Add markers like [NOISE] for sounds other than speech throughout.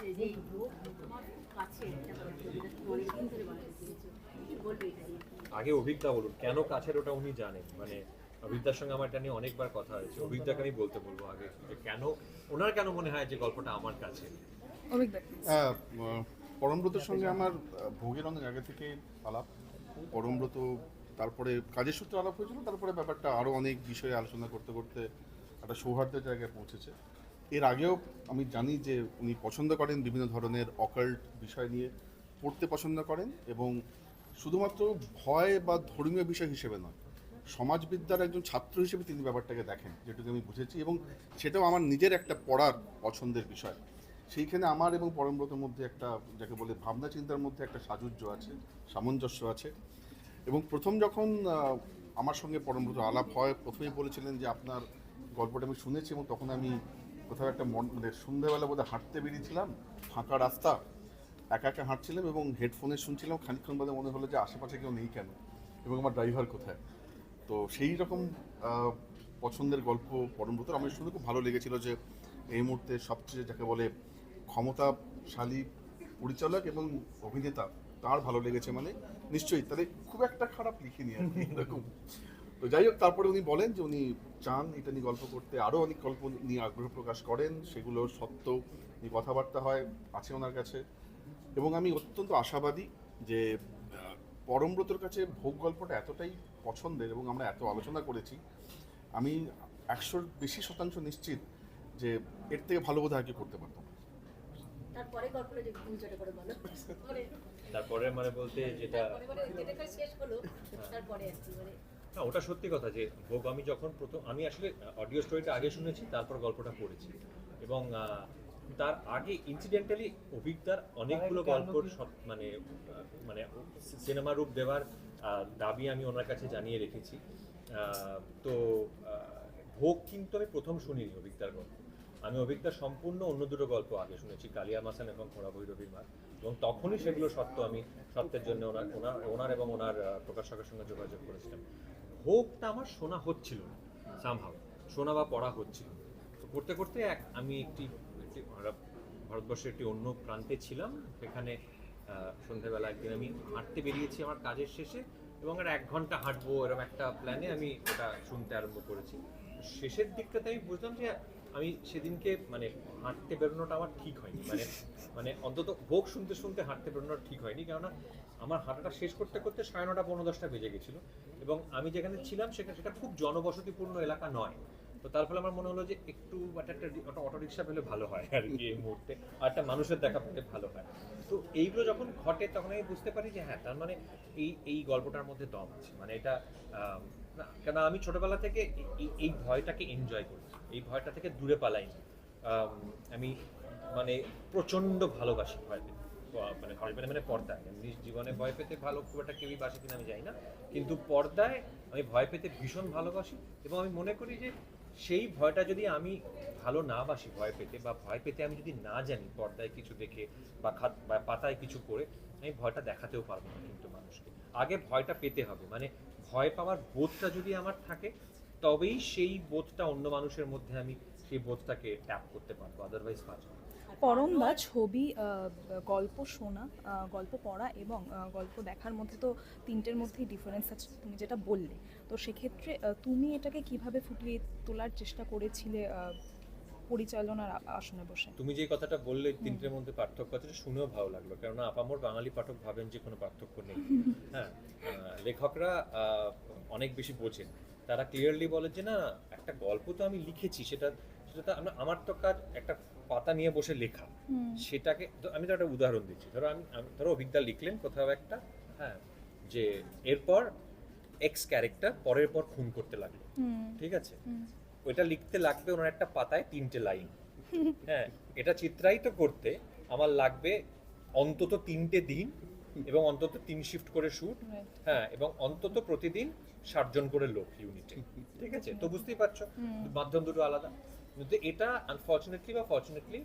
বলছিলে যে তোমার কাছে একটা কবিতা তুমি অনেকদিন ধরে কি বলবে এটা আগে অভিজ্ঞতা বলুন কেন কাছের ওটা উনি জানেন? মানে অভিজ্ঞতার সঙ্গে আমার এটা নিয়ে অনেকবার কথা হয়েছে। অভিজ্ঞতাকে আমি বলতে বলব আগে যে কেন ওনার কেন মনে হয় যে গল্পটা আমার কাছে? হ্যাঁ, পরমব্রতর সঙ্গে আমার ভোগের অনেক আগে থেকে আলাপ। পরমব্রত তারপরে কাজের সূত্রে আলাপ হয়েছিল তারপরে ব্যাপারটা আরও অনেক বিষয়ে আলোচনা করতে করতে একটা সৌহার্দ্যের জায়গায় পৌঁছেছে। এর আগেও আমি জানি যে উনি পছন্দ করেন বিভিন্ন ধরনের অকাল্ট বিষয় নিয়ে, পড়তে পছন্দ করেন এবং শুধুমাত্র ভয় বা ধর্মীয় বিষয় হিসেবে নয়, সমাজবিদ্যার একজন ছাত্র হিসেবে তিনি ব্যাপারটাকে দেখেন, যেটুকু আমি বুঝেছি এবং সেটাও আমার নিজের একটা পড়ার পছন্দের বিষয়। সেইখানে আমার এবং পরমব্রতের মধ্যে একটা, যাকে বলে ভাবনা চিন্তার মধ্যে একটা সাজুজ্য আছে, সামঞ্জস্য আছে এবং প্রথম যখন আমার সঙ্গে পরমব্রত আলাপ হয়, প্রথমেই বলেছিলেন যে আপনার গল্পটা আমি শুনেছি এবং তখন আমি কোথাও একটা মন সন্ধ্যাবেলা বোধহয় হাঁটতে বেরিয়েছিলাম, ফাঁকা রাস্তা, একা একা হাঁটছিলাম এবং হেডফোনে শুনছিলাম, খানিকক্ষণ বাদে মনে হলো যে আশেপাশে কেউ নেই কেন? এবং আমার ড্রাইভার কোথায়? তো সেই রকম পছন্দের গল্প পরমব্রত আমার শুনে খুব ভালো লেগেছিল যে এই মুহূর্তে সবচেয়ে যাকে বলে ক্ষমতাশালী পরিচালক এবং অভিনেতা, তার ভালো লেগেছে মানে নিশ্চয়ই। তাহলে খুব একটা খারাপ লিখিনি আর এরকম। তো যাই হোক তারপরে উনি বলেন যে উনি চান এটা নিয়ে গল্প করতে আরও অনেক গল্প নিয়ে আগ্রহ প্রকাশ করেন সেগুলো সত্য নিয়ে কথাবার্তা হয় আছে ওনার কাছে। এবং আমি অত্যন্ত আশাবাদী যে পরমব্রতর কাছে ভোগ গল্পটা এতটাই পছন্দের এবং আমরা এত আলোচনা করেছি। আমি একশোর বেশি শতাংশ নিশ্চিত যে এর থেকে ভালো বোধ আর কি করতে পারতাম তারপরে গল্পটা যদি তুমি ছোট করে বলো। তারপরে মানে বলতে যেটা যেটা শেষ হলো তারপরে আর কি মানে না ওটা সত্যি কথা যে ভোগ আমি যখন প্রথম আমি আসলে অডিও স্টোরিটা আগে শুনেছি তারপর গল্পটা পড়েছি। এবং তার আগে ইনসিডেন্টালি অভিজ্ঞতার অনেকগুলো গল্পর সব- মানে মানে সিনেমা রূপ দেওয়ার দাবি আমি ওনার কাছে জানিয়ে রেখেছি। আহ, তো আহ, ভোগ কিন্তু আমি প্রথম শুনিনি অভিজ্ঞতার গল্প। আমি অভিজ্ঞতার সম্পূর্ণ অন্য দুটো গল্প আগে শুনেছি কালিয়া মাসান এবং ঘোড়া ভৈরবীর মা এবং তখনই সেগুলো সত্য। আমি সত্যের জন্য ওনার ওনার ওনার এবং ওনার প্রকাশকের সঙ্গে যোগাযোগ করেছিলাম। হোকটা আমার শোনা হচ্ছিল না সামহাও শোনা বা পড়া হচ্ছিল তো করতে করতে এক, আমি একটি একটি ভারতবর্ষের একটি অন্য প্রান্তে ছিলাম। সেখানে সন্ধ্যেবেলা একদিন আমি হাঁটতে বেরিয়েছি আমার কাজের শেষে। এবং আর এক ঘণ্টা হাঁটবো, এরকম একটা প্ল্যানে আমি ওটা শুনতে আরম্ভ করেছি। শেষের দিকটাতে আমি বুঝলাম যে আমি সেদিনকে মানে হাঁটতে বেরোনোটা আমার ঠিক হয়নি। মানে মানে অন্তত ভোগ শুনতে শুনতে হাঁটতে বেরোনোটা ঠিক হয়নি, কেননা আমার হাঁটাটা শেষ করতে করতে সাড়ে নটা পনেরো দশটা বেজে গেছিল। এবং আমি যেখানে ছিলাম সেখানে সেটা খুব জনবসতিপূর্ণ এলাকা নয়। তো তার ফলে আমার মনে হলো যে একটু একটা একটা অটো রিক্সা পেলে ভালো হয় আর কি এই মুহূর্তে। আর একটা মানুষের দেখা পেলে ভালো হয়। তো এইগুলো যখন ঘটে তখন আমি বুঝতে পারি যে হ্যাঁ তার মানে এই এই গল্পটার মধ্যে দম আছে। মানে এটা কেন আমি ছোটবেলা থেকে এই- ভয়টাকে এনজয় করি এই ভয়টা থেকে দূরে পালাইনি। আম, মানে প্রচণ্ড ভালোবাসি ভয় পেতে। প- মানে ভয় পেতে মানে পর্দায়। এমনি জীবনে ভয় পেতে ভালো খুব একটা কেউই বাসে কিনা আমি জানি না। কিন্তু পর্দায় আমি ভয় পেতে ভীষণ ভালোবাসি এবং আমি মনে করি যে সেই ভয়টা যদি আমি ভালো না বাসি, ভয় পেতে বা ভয় পেতে আমি যদি না জানি পর্দায় কিছু দেখে বা খাত, বা পাতায় কিছু করে আমি ভয়টা দেখাতেও পারব না কিন্তু মানুষকে। আগে ভয়টা পেতে হবে মানে ভয় পাওয়ার বোধটা যদি আমার থাকে, তবেই সেই বোধটা অন্য মানুষের মধ্যে আমি সেই বোধটাকে ট্যাপ করতে পারব আদারওয়াইজ পারব না। পরমদা ছবি গল্প শোনা গল্প পড়া এবং গল্প দেখার মধ্যে তো তিনটের মধ্যেই ডিফারেন্স আছে তুমি যেটা বললে। তো সেক্ষেত্রে তুমি এটাকে কীভাবে ফুটিয়ে তোলার চেষ্টা করেছিলে পরিচালনার আসনে বসে? তুমি যে কথাটা বললে তিনটের মধ্যে পার্থক্য আছে শুনেও ভালো লাগল। কেননা আপামর বাঙালি পাঠক ভাবেন যে কোনো পার্থক্য নেই। [LAUGHS] হ্যাঁ লেখকরা অনেক বেশি বোঝেন। তারা ক্লিয়ারলি বলে যে না একটা গল্প তো আমি লিখেছি সেটা সেটা আমরা- আমার তো কাজ একটা পাতা নিয়ে বসে লেখা। সেটাকে আমি তো একটা উদাহরণ দিচ্ছি। ধরো আমি ধরো অভিজ্ঞতা লিখলেন কোথাও একটা হ্যাঁ যে এরপর এক্স ক্যারেক্টার পরের পর খুন করতে লাগল। ঠিক আছে? ওইটা লিখতে লাগবে ওনার একটা পাতায় তিনটে লাইন। হ্যাঁ এটা চিত্রায়িত করতে আমার লাগবে অন্তত তিনটে দিন এবং অন্তত তিন শিফট করে শুট হ্যাঁ এবং অন্তত প্রতিদিন ষাটজন করে লোক ইউনিটে ঠিক আছে? তো বুঝতেই পারছ? মাধ্যম দুটো আলাদা। কিন্তু এটা আনফর্চুনেটলি বা ফর্চুনেটলি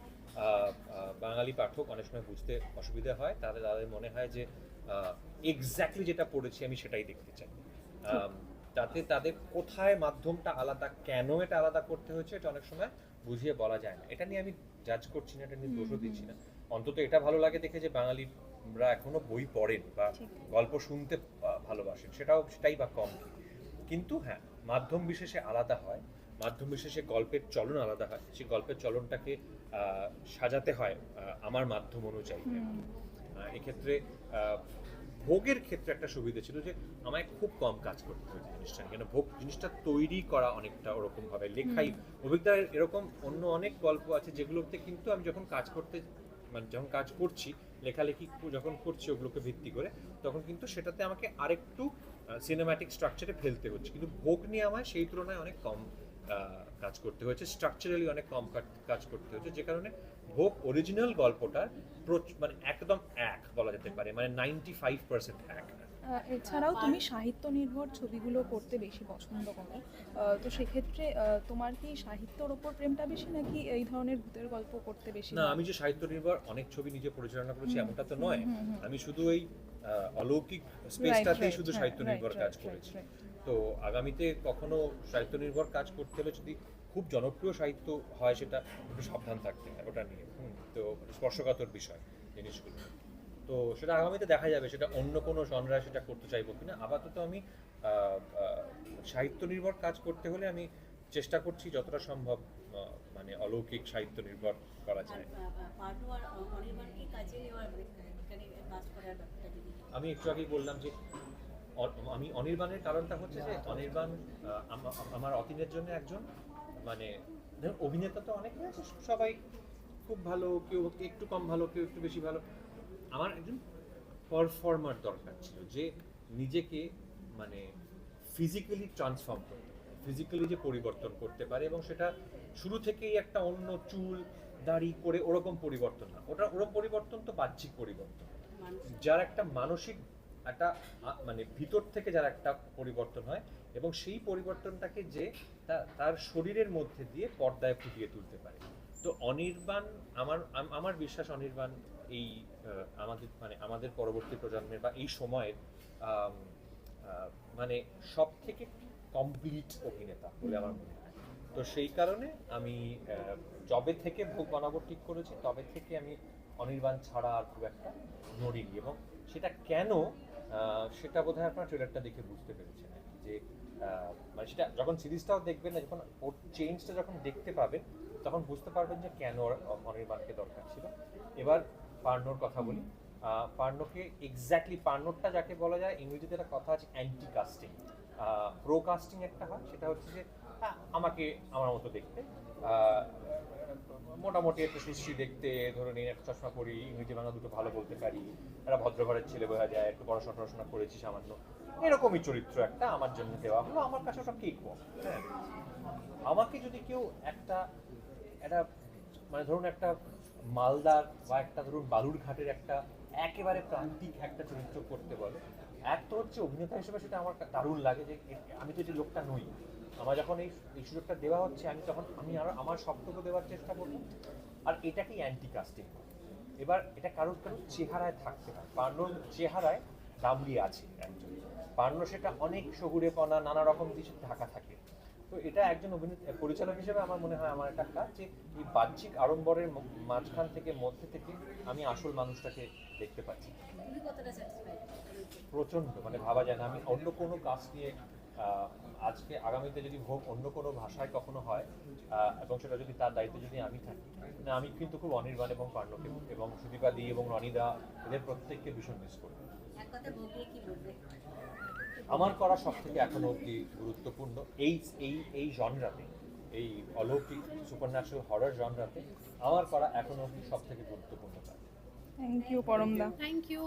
বাঙালি পাঠক অনেক সময় বুঝতে অসুবিধা হয়। তাহলে তাদের মনে হয় যে এক্স্যাক্টলি যেটা পড়েছি আমি সেটাই দেখতে চাই। তাতে তাদের কোথায় মাধ্যমটা আলাদা কেন এটা আলাদা করতে হয়েছে এটা অনেক সময় বুঝিয়ে বলা যায় না। এটা নিয়ে আমি জাজ করছি না এটা নিয়ে দোষও দিচ্ছি না। অন্তত এটা ভালো লাগে দেখে যে বাঙালিরা এখনও বই পড়েন বা গল্প শুনতে ভালোবাসেন। সেটাও সেটাই বা কম। কিন্তু হ্যাঁ মাধ্যম বিশেষে আলাদা হয়। মাধ্যম বিশেষে গল্পের চলন আলাদা হয়। সেই গল্পের চলনটাকে সাজাতে হয় আমার মাধ্যম অনুযায়ী। এক্ষেত্রে ভোগের ক্ষেত্রে একটা সুবিধা ছিল যে আমায় খুব কম কাজ করতে হয়েছে জিনিসটা। কেন? ভোগ জিনিসটা তৈরি করা অনেকটা ওরকম ভাবে লেখাই অভিজ্ঞতার এরকম অন্য অনেক গল্প আছে যেগুলোতে কিন্তু আমি যখন কাজ করতে মানে যখন কাজ করছি লেখালেখি যখন করছি ওগুলোকে ভিত্তি করে তখন কিন্তু সেটাতে আমাকে আরেকটু সিনেম্যাটিক স্ট্রাকচারে ফেলতে হচ্ছে। কিন্তু ভোগ নিয়ে আমায় সেই তুলনায় অনেক কম কাজ করতে হয়েছে। স্ট্রাকচারালি অনেক কম কাজ করতে হয়েছে যে কারণে ভোগ অরিজিনাল গল্পটার প্রচ- মানে একদম এক বলা যেতে পারে মানে নাইনটি ফাইভ পার্সেন্ট এক এছাড়াও তুমি সাহিত্য নির্ভর ছবিগুলো করতে বেশি পছন্দ করো। তো সেক্ষেত্রে তোমার কি সাহিত্যর ওপর প্রেমটা বেশি নাকি এই ধরনের ভূতের গল্প করতে বেশি না আমি যে সাহিত্য নির্ভর অনেক ছবি নিজে পরিচালনা করেছি এমনটা তো নয়। আমি শুধু এই অলৌকিক স্পেসটাতেই শুধু সাহিত্য নির্ভর কাজ করেছি। তো আগামীতে কখনো সাহিত্য নির্ভর কাজ করতে হলে যদি খুব জনপ্রিয় সাহিত্য হয় সেটা একটু সাবধান থাকতে হয় ওটা নিয়ে। তো স্পর্শকাতর বিষয় জিনিসগুলো। তো সেটা আগামীতে দেখা যাবে সেটা অন্য কোনো জনরা সেটা করতে চাইব কিনা। আপাতত আমি আহ, আহ, সাহিত্য নির্ভর কাজ করতে হলে আমি চেষ্টা করছি যতটা সম্ভব আহ, মানে অলৌকিক সাহিত্য নির্ভর করা আর যায় আমি একটু আগেই বললাম যে আমি অনির্বাণের কারণটা হচ্ছে যে, অনির্বাণ আমার অতীনের জন্য একজন মানে অভিনেতা তো অনেক আছে, সবাই খুব ভালো, কেউ একটু কম ভালো, কেউ একটু বেশি ভালো। আমার একজন পারফর্মার দরকার ছিল, যে নিজেকে মানে ফিজিক্যালি ট্রান্সফর্ম করতে ফিজিক্যালি যে পরিবর্তন করতে পারে, এবং সেটা শুরু থেকেই একটা অন্য চুল, দাড়ি করে ওরকম পরিবর্তন না। ওটা, ওরকম পরিবর্তন তো বাহ্যিক পরিবর্তন। যার একটা মানসিক, একটা মানে ভিতর থেকে যার একটা পরিবর্তন হয় এবং সেই পরিবর্তনটাকে যে তার শরীরের মধ্যে দিয়ে পর্দায় ফুটিয়ে তুলতে পারে। তো অনির্বাণ, আমার আমার বিশ্বাস অনির্বাণ এই আমাদের মানে আমাদের পরবর্তী প্রজন্মের বা এই সময়ের মানে সব থেকে কমপ্লিট অভিনেতা বলে আমার মনে হয়। তো সেই কারণে আমি যবে থেকে ভোগ বানাবো ঠিক করেছি, তবে থেকে আমি অনির্বাণ ছাড়া আর খুব একটা নড়িনি এবং সেটা কেন সেটা বোধহয় আপনার ট্রেলারটা দেখে বুঝতে পেরেছেন যে মানে সেটা যখন সিরিজটাও দেখবেন না, যখন ওর চেঞ্জটা যখন দেখতে পাবেন, তখন বুঝতে পারবেন যে কেন অনির্বাণকে দরকার ছিল। এবার পার্নোর কথা বলি। পার্নোকে এক্স্যাক্টলি পার্নোরটা যাকে বলা যায়, ইংরেজিতে একটা কথা আছে অ্যান্টি কাস্টিং প্রো কাস্টিং একটা হয়, সেটা হচ্ছে যে আমাকে আমার মতো দেখতে। মোটামুটি একটু সুশ্রী দেখতে, ধরে নিন একটা চশমা পরি, ইংরেজি, বাংলা দুটো ভালো বলতে পারি। একটা ভদ্র ঘরের ছেলে বোঝা যায়, একটু পড়াশোনা টড়াশোনা করেছি সামান্য। এরকমই চরিত্র একটা আমার জন্য দেওয়া হলো। আমার কাছে ওটা হ্যাঁ। আমাকে যদি কেউ একটা একটা মানে ধরুন একটা মালদার বা একটা ধরুন বালুরঘাটের একটা একেবারে প্রান্তিক একটা চরিত্র করতে বলে, এক তো হচ্ছে অভিনেতা হিসেবে সেটা আমার দারুণ লাগে যে আমি তো যে লোকটা নই। আমার যখন এই এই সুযোগটা দেওয়া হচ্ছে আমি তখন আমি আরও আমার সবটুকু দেওয়ার চেষ্টা করব। আর এটাকেই অ্যান্টি কাস্টিং এবার এটা কারোর কারোর চেহারায় থাকতে হয় পার্নোর চেহারায় দামড়ি আছে একজন। সেটা অনেক শহুরেপনা নানা রকম কিছু ঢাকা থাকে। তো এটা একজন অভিনেতা পরিচালক হিসেবে আমার মনে হয় আমার একটা কাজ যে এই বাহ্যিক আড়ম্বরের মাঝখান থেকে মধ্যে থেকে আমি আসল মানুষটাকে দেখতে পাচ্ছি। প্রচণ্ড মানে ভাবা যায় না। আমি অন্য কোনো কাজ নিয়ে আজকে আগামীতে যদি ভোগ অন্য কোনো ভাষায় কখনো হয় আহ, এবং সেটা যদি তার দায়িত্বে যদি আমি থাকি না আমি কিন্তু খুব অনির্বাণ এবং পাণ্ডকে এবং সুদীপা দি এবং রনিদা এদের প্রত্যেককে ভীষণ মিস করি। আমার করা সব থেকে এখনও অব্দি গুরুত্বপূর্ণ এই এই এই জনরাতে এই অলৌকিক সুপার ন্যাচুরাল হরর জনরাতে আমার করা এখনও অব্দি সব থেকে গুরুত্বপূর্ণ কাজ। Thank you পরমদা। Thank you